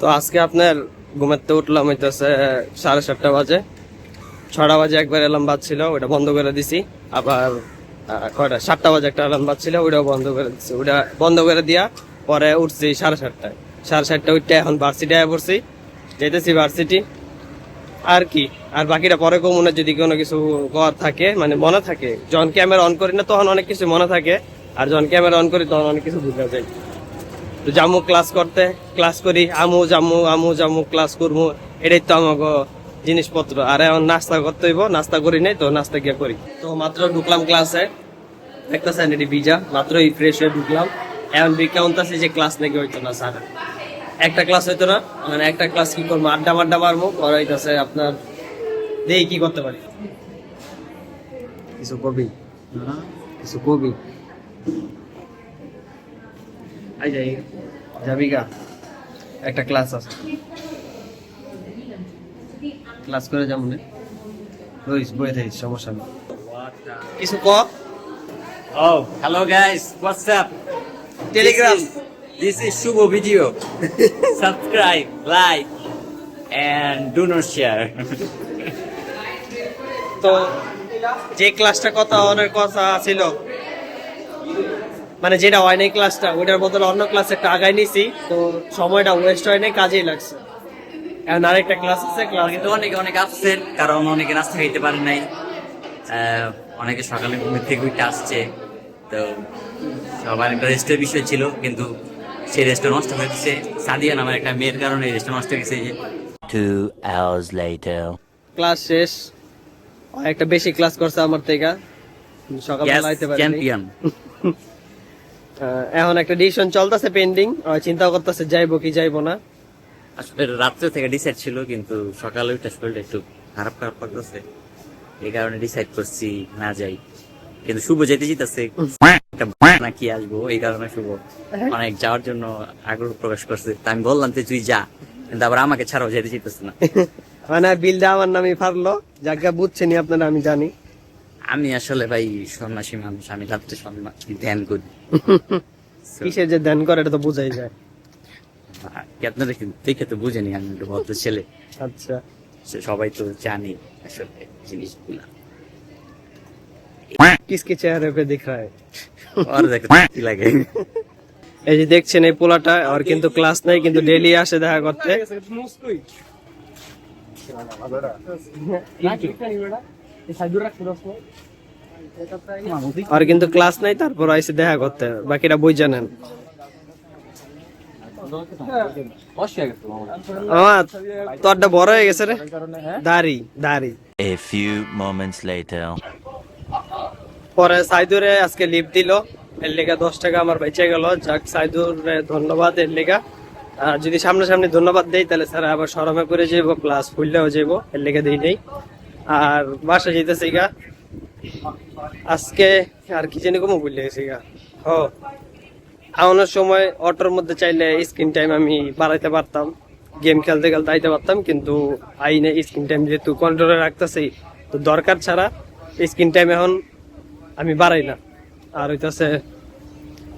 তো আজকে আপনার ঘুমাতে উঠলাম হইতেছে সাড়ে সাতটা বাজে। ছটা বাজে একবার অ্যালার্ম বাজছিল ওটা বন্ধ করে দিছি। আবার কয়টা? সাতটা বাজে একটা অ্যালার্ম বাজছিল ওটাও বন্ধ করে দিছি। ওটা বন্ধ করে দিয়া পরে উঠছি সাড়ে সাতটায়। সাড়ে সাতটা উঠতে এখন ভার্সিটি আয় পড়ছি। যেতেছি ভার্সিটি আর কি? আর বাকিটা পরে মনে যদি কোনো কিছু কর থাকে মানে মনে থাকে। যখন ক্যামেরা অন করি না, তখন অনেক কিছু মনে থাকে। আর যখন ক্যামেরা অন করি, তখন অনেক কিছু ভুলে যাই তো জামু ক্লাস করতে ক্লাস করি, আমু জামু আমু জামু ক্লাস করব। এটাই তো আমাকে জিনিসপত্র। আর এখন নাস্তা করতে হইব, নাস্তা করি নাই তো নাস্তা গিয়ে করি। তো মাত্র ঢুকলাম ক্লাসে দেখতেছেন, এটি ভিজা, মাত্রই ফ্রেশ হয়ে ঢুকলাম। এখন আছে যে ক্লাস নাকি হইতো না, স্যার। একটা ক্লাস হইতো না মানে একটা ক্লাস কি করব, আড্ডা মাড্ডা মারবো, পরে হইতাছে আপনার দেখি কি করতে পারি। কিছু কবি। কিছু কবি। একটা ক্লাস আছে। ক্লাস করে যাব রে রইস সমস্যা নেই। কিছু ও hello guys WhatsApp Telegram this is Shubho video subscribe like and do not share তো যে ক্লাসটা কথা অনেক কথা ছিল মানে যেটা হয় নাই ক্লাসটা ওইটার বদলে অন্য ক্লাস একটা আগায় নিছি তো সময়টা ওয়েস্ট হয় নাই কাজেই লাগছে। এখন আরেকটা ক্লাস আছে ক্লাস কিন্তু অনেকে অনেক আপসেট কারণ অনেকে নাস্তা খাইতে পারে নাই। অনেকে সকালে ঘুমের থেকে উঠে আসছে তো সবার একটা রেস্টের বিষয় ছিল কিন্তু সেই রেস্টটা নষ্ট হয়ে গেছে। সাদিয়া নামের একটা মেয়ের কারণে রেস্টটা নষ্ট হয়ে গেছে যে। Two hours later. ক্লাস শেষ। একটা বেশি ক্লাস করছে আমার থেকে। সকালবেলা আইতে পারি চ্যাম্পিয়ন এখন একটা ডিসিশন চলতেছে পেন্ডিং চিন্তা করতেছে যাইবো কি যাইবো না। আসলে রাত্রে থেকে ডিসাইড ছিল কিন্তু সকালে উঠে শরীরটা একটু খারাপ খারাপ লাগতেছে। এই কারণে ডিসাইড করছি না যাই। কিন্তু শুভ যেতে যেতেছে। নাকি আসব এই কারণে শুভ। অনেক যাওয়ার জন্য আগ্রহ প্রকাশ করছে। তা আমি বললাম যে তুই যা কিন্তু আবার আমাকে ছাড়াও যেতে যেতেছে না। মানে বিলটা আমার নামে ফারলো যাকে বুঝছেনি আপনারা আমি জানি। আমি আসলে ভাই সন্ন্যাসী মানুষ আমি রাত্রে সন্ন্যাসী ধ্যান করি। So, কিসে যে ধ্যান করে এটা তো বোঝাই যায়। আপনারা দেখে তো বুঝেনি আমি একটু ভদ্র ছেলে। আচ্ছা। সবাই তো জানি আসলে জিনিসগুলা। কিসকে চেহারে পে দিখ রা হ্যায় আর দেখে কি লাগে। এই যে দেখছেন এই পোলাটা আর কিন্তু ক্লাস নাই কিন্তু ডেলি আসে দেখা করতে। আর কিন্তু ক্লাস নাই তারপর আইসে দেখা করতে। বাকিটা বই জানেন। আমার তোরটা বড় হয়ে গেছে রে। দাড়ি দাড়ি। A few moments later. পরে সাইদুরে আজকে লিভ দিল। এর লেগা দশ টাকা আমার বেঁচে গেল। যাক সাইদুর ধন্যবাদ এর লেগা। আর যদি সামনাসামনি ধন্যবাদ দেই তাহলে স্যার আবার সরমে করে যাইব প্লাস ফুললেও যাইব। এর লেগে দিই নেই। আর বাসা যেতেছি গা। আজকে আর কি জানি কমো বুঝলে গেছি গা। ও আওয়ানোর সময় অটোর মধ্যে চাইলে স্ক্রিন টাইম আমি বাড়াইতে পারতাম। গেম খেলতে খেলতে আইতে পারতাম, কিন্তু আইনে স্ক্রিন টাইম যেহেতু কন্ট্রোলে রাখতেছি, তো দরকার ছাড়া স্ক্রিন টাইম এখন আমি বাড়াই না। আর হইতাছে,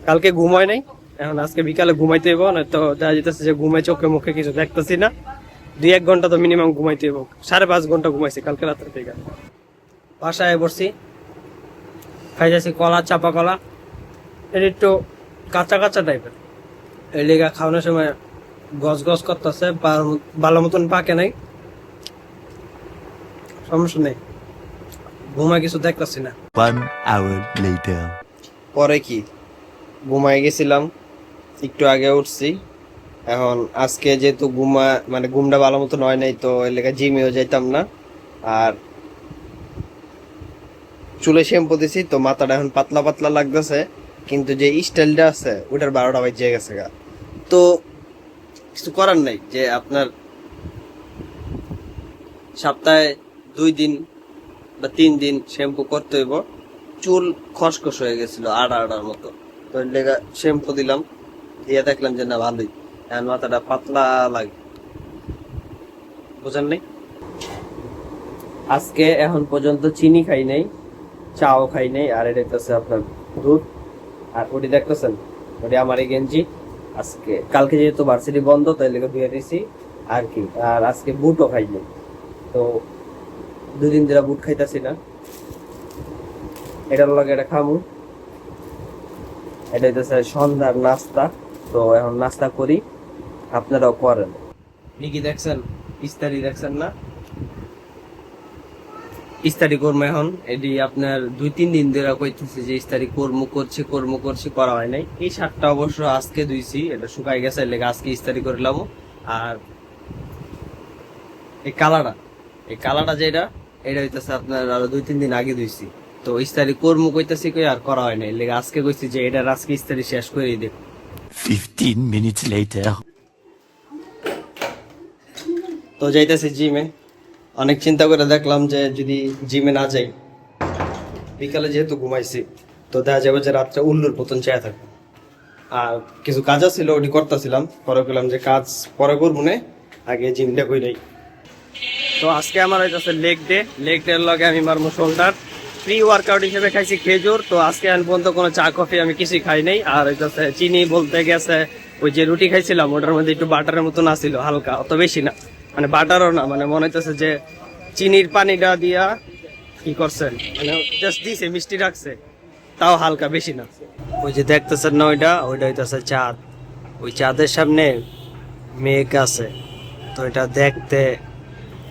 কালকে ঘুমাই নাই, এখন আজকে বিকালে ঘুমাইতে হইব না তো দেখা যেতেছে যে ঘুমাই চোখে মুখে কিছু দেখতেছি না। দুই এক ঘণ্টা তো মিনিমাম ঘুমাইতে হইব। সাড়ে পাঁচ ঘণ্টা ঘুমাইছি কালকে রাত্রে থেকে বাসায় বসছি। খাই যাচ্ছি কলা চাপা কলা। এটা একটু কাঁচা কাঁচা টাইপের এই লেগা খাওয়ানোর সময় গছ গস করতেছে ভালো মতন পাকে নাই। সমস্যা নেই। ঘুমায় কিছু দেখতেছি না। One hour later. পরে কি? ঘুমাই গেছিলাম। একটু আগে উঠছি। এখন আজকে যেহেতু ঘুমা মানে ঘুমটা ভালো মতো নয় নাই, তো এর লেগে জিমেও যাইতাম না। আর চুলে শ্যাম্পু দিছি, তো মাথাটা এখন পাতলা পাতলা লাগতেছে, কিন্তু যে স্টাইলটা আছে, ওটার বারোটা বাজে গেছে গা। তো কিছু করার নাই, যে আপনার সপ্তাহে দুই দিন বা তিন দিন শ্যাম্পু করতে হইব। চুল খসখস হয়ে গেছিল, আড়া আড়ার মতো। তো শ্যাম্পু দিলাম, দিয়ে দেখলাম যে না, ভালোই। এখন মাথাটা পাতলা লাগে। বুঝেন নাই? আজকে এখন পর্যন্ত চিনি খাই নাই, চাও খাই নাই, আর এটা হচ্ছে আপনার দুধ। আর ওটি দেখতেছেন, ওটি আমার এই গেঞ্জি। আজকে, কালকে যেহেতু ভার্সিটি বন্ধ, তাই লেগে ধুয়ে দিছি। আর কি, আর আজকে বুটও খাই খাইনি তো দুদিন ধরে বুট খাইতাছি না। এটার লগে এটা খামু। এটা হইতেছে সন্ধ্যার নাস্তা। তো এখন নাস্তা করি। আপনারাও করেন। কি দেখছেন? ইস্তারি দেখছেন না? ইস্তারি কর্ম এখন। এটি আপনার দুই তিন দিন ধরে কইতেছে যে ইস্তারি কর্ম করছে কর্ম করছে করা হয় নাই। এই শার্টটা অবশ্য আজকে ধুইছি এটা শুকাই গেছে লেগে আজকে ইস্তারি করলাম আর এই কালাটা এই কালাটা যেটা এটা হইতেছে আপনার আরও দুই তিন দিন আগে ধুইছি। তো ইস্তারি কর্ম কইতেছি কই আর করা হয় নাই। লেগে আজকে কইছি যে এটা আজকে ইস্তারি শেষ করে দেব। 15 minutes later. তো যাইতেছি জিমে। অনেক চিন্তা করে দেখলাম যে যদি জিমে না যাই, বিকালে যেহেতু ঘুমাইছি, তো দেখা যাবে যে রাত্রে উল্লুর পতন চেয়ে থাকবে। আর কিছু কাজ ছিল ওটি করতেছিলাম। পরে পেলাম যে কাজ পরে করব না, আগে জিমটা কইরাই। তো আজকে আমার হইতেছে লেগ ডে লেগ ডে লগে আমি মারমো শোল্ডার প্রি ওয়ার্কআউট হিসেবে খাইছি খেজুর। তো আজকে আমি পর্যন্ত কোনো চা কফি আমি কিছুই খাই নাই। আর হইতেছে চিনি বলতে গেছে, ওই যে রুটি খাইছিলাম, ওটার মধ্যে একটু বাটারের মতন আসিল হালকা, অত বেশি না। মানে বাটারও না মানে মনে হইতেছে যে চিনির পানিটা দিয়া কি করছেন? মানে জাস্ট দিছে মিষ্টি রাখছে। তাও হালকা বেশি না। ওই যে দেখতেছেন না ওইটা? ওইটা হইতেছে চাঁদ। ওই চাঁদের সামনে মেঘ আছে। তো এটা দেখতে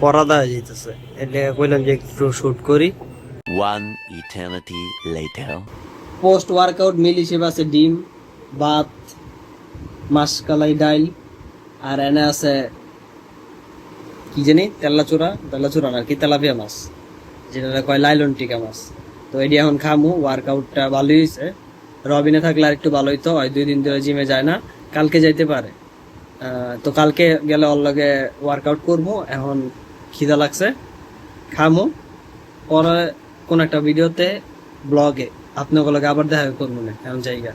পরাদা যেতেছে লেগে কইলাম যে একটু শুট করি। One eternity later. Post workout meal হিসেবে আছে ডিম ভাত মাসকালাই ডাইল। আর এনে আছে কি জানি? তেল্লা চূড়া তেল্লা চূড়া না, কি তেলাপিয়া মাছ যেটা কয় লাইলন টিকা মাছ। তো এটি এখন খামু ওয়ার্কআউটটা ভালোই হয়েছে রবিনে থাকলে আর একটু ভালো হইতো, হয় দুই দিন ধরে জিমে যায় না, কালকে যাইতে পারে। তো কালকে গেলে ওর লগে ওয়ার্কআউট করব, এখন খিদা লাগছে, খামু। পরে কোন একটা ভিডিওতে ব্লগে আপনার লগে আবার দেখা করব না এমন জায়গা